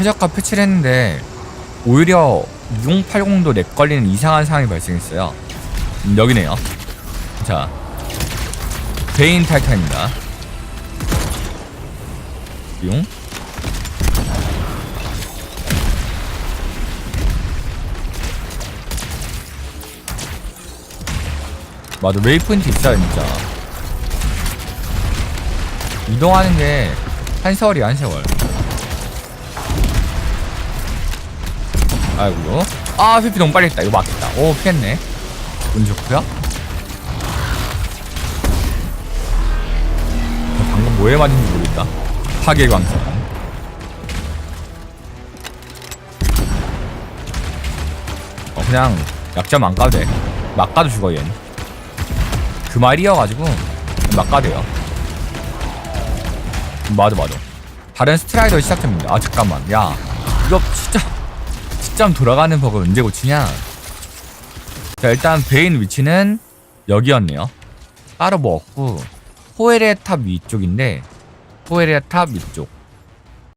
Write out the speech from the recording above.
최저가 패치를 했는데 오히려 2080도 렉 걸리는 이상한 상황이 발생했어요. 음, 여기네요. 자, 베인 탈탄입니다. 용. 맞아, 웨이포인트 있어요, 진짜. 이동하는 게 한 세월이야, 한 세월. 아이고. 아, 피피 너무 빨리 했다. 이거 맞겠다. 오, 피했네. 운 좋고요. 저 방금 뭐에 맞은지 모르겠다. 파괴 광선. 어, 그냥 약점 안 까도 돼. 막 까도 죽어, 얘는. 그 말이어가지고, 막 까대요. 맞아, 맞아. 다른 스트라이더 시작점입니다. 아, 잠깐만. 야, 이거 진짜, 시점 돌아가는 버그 언제 고치냐? 자, 일단 베인 위치는 여기였네요. 따로 뭐 없고, 호에레 탑 위쪽인데, 호에레 탑 위쪽.